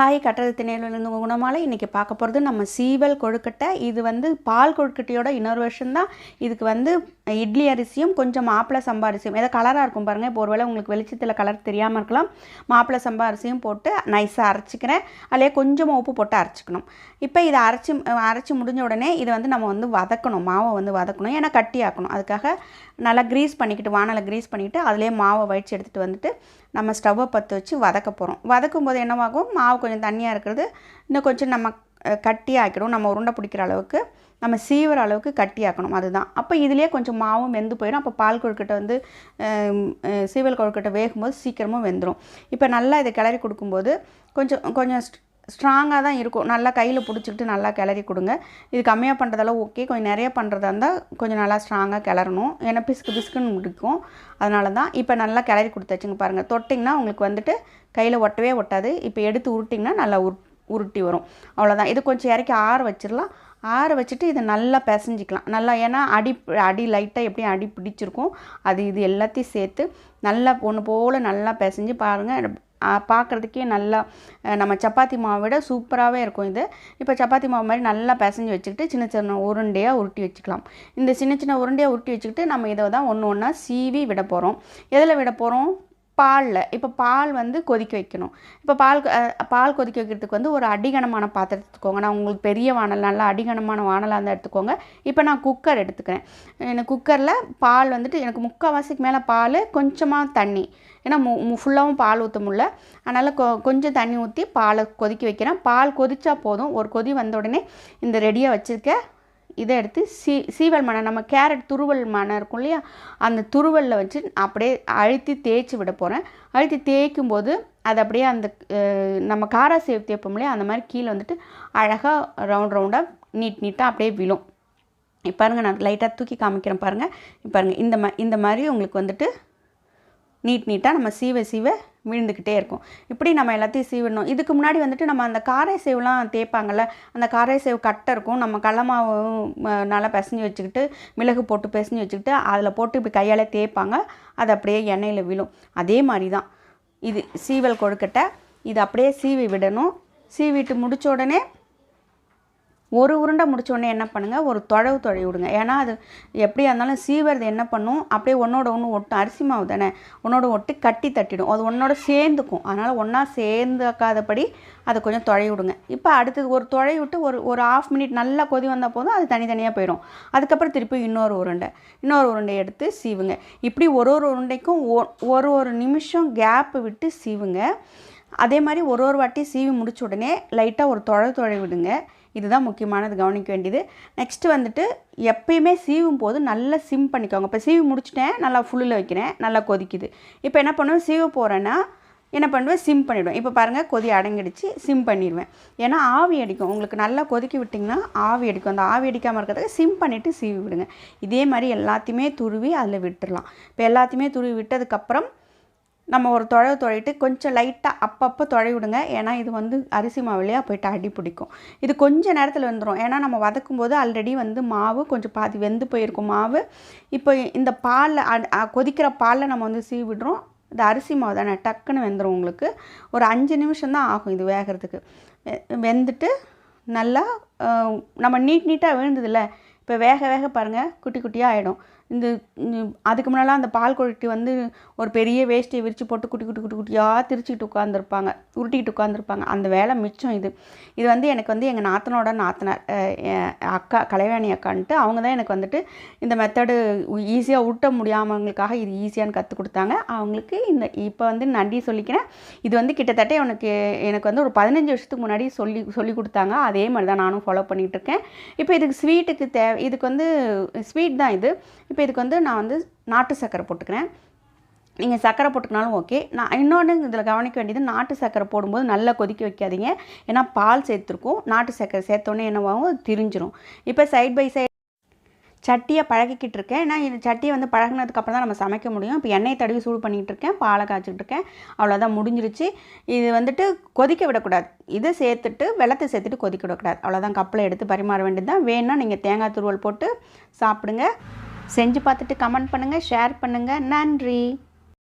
Hi கட்டது திணையிலிருந்து Gunamalai இன்றைக்கி பார்க்க போகிறது நம்ம சீவல் கொழுக்கட்டை. இது வந்து பால் கொழுக்கட்டையோட இன்னொரு வருஷம் தான். இதுக்கு வந்து இட்லி அரிசியும் கொஞ்சம் மாப்பிளை சம்பா அரிசியும். ஏதோ கலராக இருக்கும் பாருங்கள் இப்போ ஒருவேளை உங்களுக்கு வெளிச்சத்தில் கலர் தெரியாமல் இருக்கலாம். மாப்பிளை சம்பா அரிசியும் போட்டு நைஸாக அரைச்சிக்கிறேன். அதிலே கொஞ்சமாக உப்பு போட்டு அரைச்சிக்கணும். இப்போ இதை அரைச்சி அரைச்சி முடிஞ்ச உடனே இதை வந்து நம்ம வந்து வதக்கணும். மாவை வந்து வதக்கணும். ஏன்னா கட்டி ஆக்கணும் அதுக்காக நல்லா க்ரீஸ் பண்ணிக்கிட்டு வானலை க்ரீஸ் பண்ணிக்கிட்டு அதிலே மாவை வடித்து எடுத்துகிட்டு வந்துட்டு நம்ம ஸ்டவ்வை பற்ற வச்சு வதக்க போகிறோம் வதக்கும் போது என்னவாகும்? மாவு கொஞ்சம் தண்ணியாக இருக்கிறது. இன்னும் கொஞ்சம் நம்ம கட்டியாக்கிடும் கட்டி ஆக்கிடும் நம்ம உருண்டை பிடிக்கிற அளவுக்கு. நம்ம சீவிற அளவுக்கு கட்டி ஆக்கணும். அதுதான். அப்போ இதுலேயே கொஞ்சம் மாவும் வெந்து போயிடும். அப்போ பால் கொழுக்கட்டை வந்து சீவல் கொழுக்கட்டை வேகும்போது சீக்கிரமும் வெந்துடும் இப்போ நல்லா இதை கிளறி கொடுக்கும்போது கொஞ்சம் கொஞ்சம் ஸ்ட்ராங்காக தான் இருக்கும். நல்லா கையில் பிடிச்சிக்கிட்டு நல்லா கிளறி கொடுங்க. இது கம்மியாக பண்ணுறதெல்லாம் ஓகே கொஞ்சம் நிறைய பண்ணுறதா இருந்தால் கொஞ்சம் நல்லா ஸ்ட்ராங்காக கிளறணும். ஏன்னா பிஸ்கு பிஸ்குன்னு முடிக்கும் அதனால தான் இப்போ நல்லா கிளறி கொடுத்தாச்சுங்க பாருங்கள் தொட்டிங்கன்னா உங்களுக்கு வந்துட்டு கையில் ஒட்டவே ஒட்டாது. இப்போ எடுத்து உருட்டிங்கன்னா நல்லா உரு உருட்டி வரும். அவ்வளோதான் இது கொஞ்சம் இறக்கி ஆற வச்சிடலாம். ஆற வச்சுட்டு இதை நல்லா பிசைஞ்சிக்கலாம். நல்லா ஏன்னா அடி அடி லைட்டாக எப்படியும் அடி பிடிச்சிருக்கும். அது இது எல்லாத்தையும் சேர்த்து நல்லா ஒன்று போல் நல்லா பிசைஞ்சு பாருங்கள் பார்க்குறதுக்கே நல்லா நம்ம சப்பாத்தி மாவை விட சூப்பராகவே இருக்கும் இது. இப்போ சப்பாத்தி மாவு மாதிரி நல்லா பிசைஞ்சு வச்சுக்கிட்டு சின்ன சின்ன உருண்டையாக உருட்டி வச்சுக்கலாம். இந்த சின்ன சின்ன உருண்டையாக உருட்டி வச்சுக்கிட்டு நம்ம இதை தான் ஒன்று ஒன்றா சீவி விட போகிறோம் எதில் விட போகிறோம் பாலில். இப்போ பால் வந்து கொதிக்க வைக்கணும். இப்போ பால் பால் கொதிக்க வைக்கிறதுக்கு வந்து ஒரு அடிகனமான பாத்திரம் எடுத்துக்கோங்க. நான் உங்களுக்கு பெரிய வானல் நல்லா அடிகனமான வானலாக இருந்தால் எடுத்துக்கோங்க. இப்போ நான் குக்கர் எடுத்துக்கிறேன். எனக்கு குக்கரில் பால் வந்துட்டு எனக்கு முக்கால்வாசிக்கு மேலே பால் கொஞ்சமாக தண்ணி. ஏன்னா மு ஃபுல்லாகவும் பால் ஊற்ற முடில அதனால் கொ கொஞ்சம் தண்ணி ஊற்றி பாலை கொதிக்க வைக்கிறேன். பால் கொதிச்சா போதும். ஒரு கொதி வந்த உடனே இந்த ரெடியாக வச்சுருக்க இதை எடுத்து சீ சீவல் மணம் நம்ம கேரட் துருவல் மணம் இருக்கும் இல்லையா? அந்த துருவலில் வச்சு அப்படியே அழுத்தி தேய்ச்சி விட போகிறேன் அழுத்தி தேய்க்கும் போது அது அப்படியே அந்த நம்ம காரா சேவ் தேய்ப்போம் இல்லையா? அந்த மாதிரி கீழே வந்துட்டு அழகாக ரவுண்ட் ரவுண்டாக நீட் நீட்டாக அப்படியே விழும். இப்போ பாருங்கள் நான் லைட்டாக தூக்கி காமிக்கிறேன் பாருங்கள் இப்போ பாருங்கள் இந்த மா இந்த மாதிரி உங்களுக்கு வந்துட்டு நீட் நீட்டாக நம்ம சீவ சீவ விழுந்துக்கிட்டே இருக்கும். இப்படி நம்ம எல்லாத்தையும் சீவிடணும். இதுக்கு முன்னாடி வந்துட்டு நம்ம அந்த காரை சேவ்லாம் தேய்ப்பாங்கல்ல அந்த காரை சேவ் கட்டை இருக்கும். நம்ம கடலமாவும் நல்லா பிசைஞ்சு வச்சுக்கிட்டு மிளகு போட்டு பிசைஞ்சு வச்சுக்கிட்டு அதில் போட்டு இப்படி கையால் தேய்ப்பாங்க. அது அப்படியே எண்ணெயில் விழும். அதே மாதிரி தான் இது சீவல் கொழுக்கட்டை. இது அப்படியே சீவி விடணும். சீவிட்டு முடிச்ச உடனே ஒரு உருண்டை முடிச்ச என்ன பண்ணுங்கள் ஒரு தொழவு தொழவி விடுங்க. ஏன்னா அது எப்படியா இருந்தாலும் சீவரது என்ன பண்ணும்? அப்படியே ஒன்றோட ஒன்று ஒட்டும் அரிசி மாவு தானே? ஒன்றோட ஒட்டி கட்டி தட்டிடும். அது ஒன்றோட சேர்ந்துக்கும். அதனால் ஒன்றா சேர்ந்துக்காதபடி அதை கொஞ்சம் தொழவி விடுங்க. இப்போ அடுத்தது ஒரு தொழை விட்டு ஒரு ஒரு ஆஃப் மினிட் நல்லா கொதி வந்தால் போதும். அது தனித்தனியாக போயிடும் அதுக்கப்புறம் திருப்பி இன்னொரு உருண்டை. இன்னொரு உருண்டை எடுத்து சீவுங்க. இப்படி ஒரு ஒரு உருண்டைக்கும் ஒ- ஒரு ஒரு நிமிஷம் கேப்பு விட்டு சீவுங்க. அதே மாதிரி ஒரு ஒரு வாட்டி சீவி முடிச்ச உடனே லைட்டாக ஒரு தொழை தொழை விடுங்க. இதுதான் முக்கியமானது கவனிக்க வேண்டியது. நெக்ஸ்ட்டு வந்துட்டு எப்பயுமே சீவும் போது நல்லா சிம் பண்ணிக்கோங்க. இப்போ சீவி முடிச்சிட்டேன் நல்லா ஃபுல்லில் வைக்கிறேன் நல்லா கொதிக்குது. இப்போ என்ன பண்ணுவேன்? சீவ போகிறேன்னா என்ன பண்ணுவேன்? சிம் பண்ணிவிடுவேன் இப்போ பாருங்கள் கொதி அடங்கிடுச்சு சிம் பண்ணிடுவேன். ஏன்னா ஆவி அடிக்கும். உங்களுக்கு நல்லா கொதிக்க விட்டிங்கன்னா ஆவி அடிக்கும். அந்த ஆவி அடிக்காமல் இருக்கிறதுக்கு சிம் பண்ணிவிட்டு சீவி விடுங்க. இதே மாதிரி எல்லாத்தையுமே துருவி அதில் விட்டுடலாம் இப்போ எல்லாத்தையுமே துருவி விட்டதுக்கப்புறம் நம்ம ஒரு தொழவு தொழிட்டு கொஞ்சம் லைட்டாக அப்பப்போ தொழை விடுங்க ஏன்னா இது வந்து அரிசி மாவுலையாக போயிட்டு அடி பிடிக்கும். இது கொஞ்சம் நேரத்தில் வெந்துடும் ஏன்னா நம்ம வதக்கும் போது ஆல்ரெடி வந்து மாவு கொஞ்சம் பாதி வெந்து போயிருக்கும் மாவு. இப்போ இந்த பாலில் அ- கொதிக்கிற பாலில் நம்ம வந்து சீவி விடுறோம் இந்த அரிசி மாவு தானே டக்குன்னு வெந்துடும் உங்களுக்கு. ஒரு அஞ்சு நிமிஷம் தான் ஆகும் இது வேகிறதுக்கு. வெந்துட்டு நல்லா நம்ம நீட் நீட்டாக விழுந்ததில்ல. இப்போ வேக வேக பாருங்கள் குட்டி குட்டியாக ஆகிடும் இந்த அதுக்கு முன்னாலாம் அந்த பால் குழட்டி வந்து ஒரு பெரிய வேஷ்டியை விரித்து போட்டு குட்டி குட்டி குட்டி குட்டியாக திரிச்சிக்கிட்டு உட்காந்துருப்பாங்க உருட்டிக்கிட்டு உட்காந்துருப்பாங்க அந்த வேலை மிச்சம் இது. இது வந்து எனக்கு வந்து எங்கள் நாத்தனோட நாத்தனார் அக்கா கலைவாணி அக்கான்ட்டு அவங்க தான் எனக்கு வந்துட்டு இந்த மெத்தடு ஈஸியாக உருட்ட முடியாமவங்களுக்காக இது ஈஸியான்னு கற்றுக் கொடுத்தாங்க. அவங்களுக்கு இந்த இப்போ வந்து நன்றி சொல்லிக்கிறேன். இது வந்து கிட்டத்தட்ட எனக்கு எனக்கு வந்து ஒரு பதினஞ்சு வருஷத்துக்கு முன்னாடி சொல்லி சொல்லி கொடுத்தாங்க. அதே மாதிரி தான் நானும் ஃபாலோ பண்ணிகிட்டு இருக்கேன். இப்போ இதுக்கு ஸ்வீட்டுக்கு தேவை இதுக்கு வந்து ஸ்வீட் தான் இது. இப்போ இதுக்கு வந்து நான் வந்து நாட்டு சர்க்கரை போட்டுக்கிறேன். நீங்கள் சர்க்கரை போட்டுக்கினாலும் ஓகே நான் இன்னொன்று இதில் கவனிக்க வேண்டியது நாட்டு சர்க்கரை போடும்போது நல்லா கொதிக்க வைக்காதீங்க. ஏன்னா பால் சேர்த்துருக்கும். நாட்டு சர்க்கரை சேர்த்தோன்னே என்னவாகும்? அது திரிஞ்சிரும். இப்போ சைட் பை சைடு சட்டியை பழகிக்கிட்டு இருக்கேன் ஏன்னா இந்த சட்டியை வந்து பழகினதுக்கப்புறம் தான் நம்ம சமைக்க முடியும். இப்போ எண்ணெய் தடவி சூடு பண்ணிகிட்டு இருக்கேன் பாலை காய்ச்சிட்டு இருக்கேன் அவ்வளோதான் முடிஞ்சிருச்சு. இது வந்துட்டு கொதிக்க விடக்கூடாது. இதை சேர்த்துட்டு வெள்ளத்தை சேர்த்துட்டு கொதிக்க விடக்கூடாது. அவ்வளோதான் கப்பில் எடுத்து பரிமாற வேண்டியது தான் வேணும்னா நீங்கள் தேங்காய் துருவல் போட்டு சாப்பிடுங்க. செஞ்சு பார்த்துட்டு கமெண்ட் பண்ணுங்கள் ஷேர் பண்ணுங்கள் நன்றி.